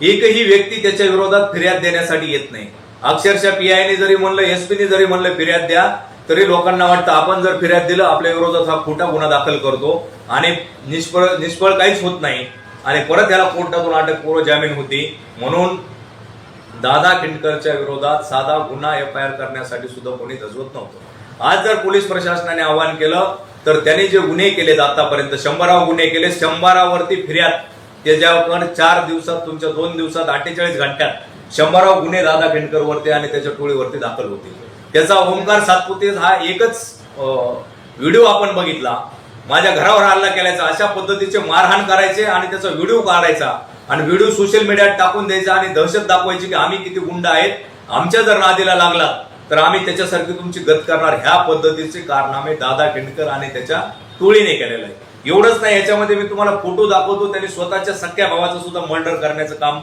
एकही व्यक्ती त्याच्या विरोधात फिर्याद देण्यासाठी येत नाही. अक्षरशः पीआयने जरी म्हणलं एसपीने जरी म्हणलं फिर्याद द्या तरी लोकांना वाटतं आपण जर फिर्याद दिलं आपल्या विरोधात हा खोटा गुन्हा दाखल करतो आणि निष्फळ निष्फळ काहीच होत नाही. आणि परत याला कोर्टातून अटकपूर्व जामीन होती. म्हणून दादा किंडकरच्या विरोधात साधा गुन्हा एफ आय आर करण्यासाठी सुद्धा कोणी धजवत नव्हतं. आज जर पोलीस प्रशासनाने आवाहन केलं तर त्यांनी जे गुन्हे केलेत आतापर्यंत शंभरावर गुन्हे केले शंभरावरती फिर्याद त्याच्यावर चार दिवसात तुमच्या दोन दिवसात अठ्ठेचाळीस घंट्यात शंभरावर गुन्हे दादा किंडकर वरती आणि त्याच्या टोळीवरती दाखल होतील त्याचा ओंकार सातपुते हा एकच व्हिडिओ आपण बघितला. माझ्या घरावर हल्ला केल्याचा अशा पद्धतीचे मारहाण करायचे आणि त्याचा व्हिडिओ काढायचा आणि व्हिडिओ सोशल मीडियात टाकून द्यायचा आणि दहशत दाखवायची की आम्ही किती गुंड आहेत. आमच्या जर नादीला लागला तर आम्ही त्याच्यासारखी तुमची गत करणार. ह्या पद्धतीचे कारनामे दादा खेंडकर आणि त्याच्या टोळीने केलेले आहे एवढंच नाही याच्यामध्ये मी तुम्हाला फोटो दाखवतो. त्याने स्वतःच्या सख्या भावाचं सुद्धा मर्डर करण्याचं काम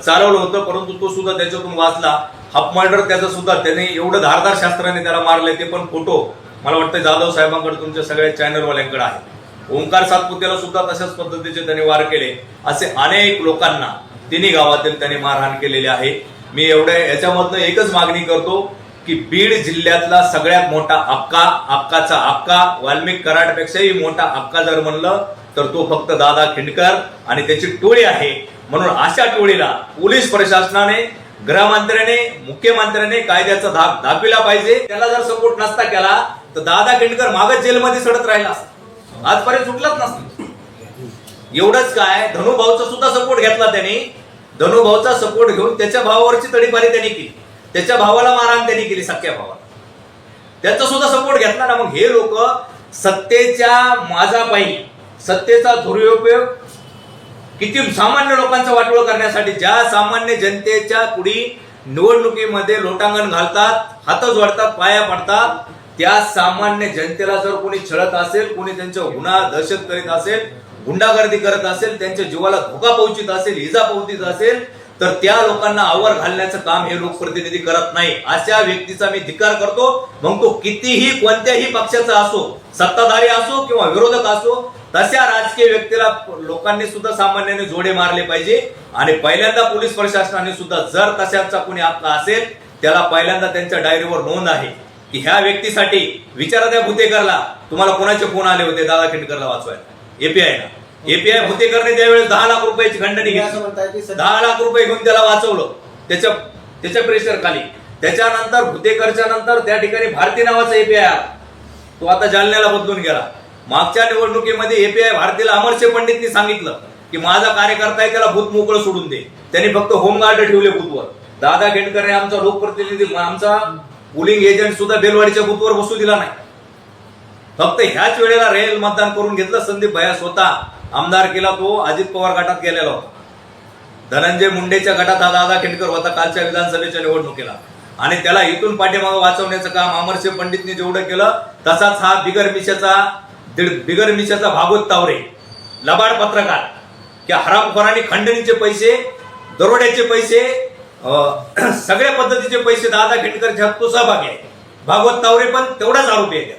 चालवलं होतं परंतु तो सुद्धा त्याच्यातून वाचला. हाफ मर्डर त्याचा सुद्धा त्याने एवढं धारदार शास्त्राने त्याला मारले ते पण फोटो मला वाटतं जाधव साहेबांकडे तुमच्या सगळ्या चॅनलवाल्यांकडे आहे. ओंकार सातपुत्याला सुद्धा तशाच पद्धतीचे त्याने वार केले. असे अनेक लोकांना तिन्ही गावातील त्याने मारहाण केलेली आहे. मी एवढ्या याच्यामधनं एकच मागणी करतो की बीड जिल्ह्यातला सगळ्यात मोठा अक्का अक्काचा अक्का वाल्मिक कराडपेक्षाही मोठा अक्का जर म्हणलं तर तो फक्त दादा खिंडकर आणि त्याची टोळी आहे. म्हणून अशा टोळीला पोलीस प्रशासनाने गृहमंत्र्याने मुख्यमंत्र्याने कायद्याचा धाक दाखविला पाहिजे. त्याला जर सपोर्ट नसता केला तर दादा खिंडकर मागच जेलमध्ये सडत राहिला असता. आजपर्यंत सुटलाच नसता. एवढंच काय धनुभाऊचा सुद्धा सपोर्ट घेतला त्यांनी. धनुभाऊचा सपोर्ट घेऊन त्याच्या भावावरची तडीपारी त्यांनी केली. त्याच्या भावाला मारहाण त्यांनी केली सख्या भावाला. त्याचा सुद्धा सपोर्ट घेतला ना. मग हे लोक सत्तेच्या माझापायी सत्तेचा दुरुपयोग किती सामान्य लोकांचं वाटोळ करण्यासाठी ज्या सामान्य जनतेच्या पुढी निवडणुकीमध्ये लोटांगण घालतात हात जोडतात पाया पडतात त्या सामान्य जनतेला जर कोणी छळत असेल कोणी त्यांच्या गुन्हा दहशत करीत असेल गुंडागर्दी करत असेल त्यांच्या जीवाला धोका पोहोचित असेल इजा पोहोचित असेल तर त्या लोकांना आवर घालण्याचं काम हे लोकप्रतिनिधी करत नाही. अशा व्यक्तीचा मी धिकार करतो. मग तो कितीही कोणत्याही पक्षाचा असो सत्ताधारी असो किंवा विरोधक असो तशा राजकीय व्यक्तीला लोकांनी सुद्धा सामान्याने जोडे मारले पाहिजे. आणि पहिल्यांदा पोलीस प्रशासनाने सुद्धा जर तशाचा कोणी आपला असेल त्याला पहिल्यांदा त्यांच्या डायरीवर नोंद आहे की ह्या व्यक्तीसाठी विचारा त्या भुतेकरला. तुम्हाला कोणाचे फोन आले होते? दादा खिंडकरला वाचवायला. एपीआय ना एपीआय भुतेकरने त्यावेळेस दहा लाख रुपयाची खंडणी घेतली. दहा लाख रुपये घेऊन त्याला वाचवलं. त्याच्या त्याच्या प्रेशर खाली. त्याच्यानंतर भुतेकरच्या नंतर त्या ठिकाणी भारती नावाचा एपीआय आला. तो आता जालन्याला बदलून गेला. मागच्या निवडणुकीमध्ये एपीआय भारतीला अमरशे पंडितनी सांगितलं की माझा कार्यकर्ता आहे त्याला भूत मोकळं सोडून दे. त्यांनी फक्त होमगार्ड ठेवले बूथवर दादा खेडकरने आमचा लोकप्रतिनिधी आमचा पोलिंग एजंट सुद्धा बेलवाडीच्या बूथवर बसू दिला नाही. फक्त ह्याच वेळेला रेल मतदान करून घेतलं. संदीप भया स्वतः आमदार केला तो अजित पवार गटात गेलेला होता. धनंजय मुंडेच्या गटात हा दादा खेडकर होता कालच्या विधानसभेच्या निवडणुकीला. आणि त्याला इथून पाठीमागं वाचवण्याचं काम अमरसिंह पंडितने जेवढं केलं तसाच हा बिगर मिशाचा बिगर मिशाचा भागवत तावरे लबाड पत्रकार की हरामखोरांनी खंडणीचे पैसे दरोड्याचे पैसे अं, सगळ्या पद्धतीचे पैसे दादा खेडकरच्या तो सहभागी आहे भागवत तावरे पण तेवढाच आरोपी आहे.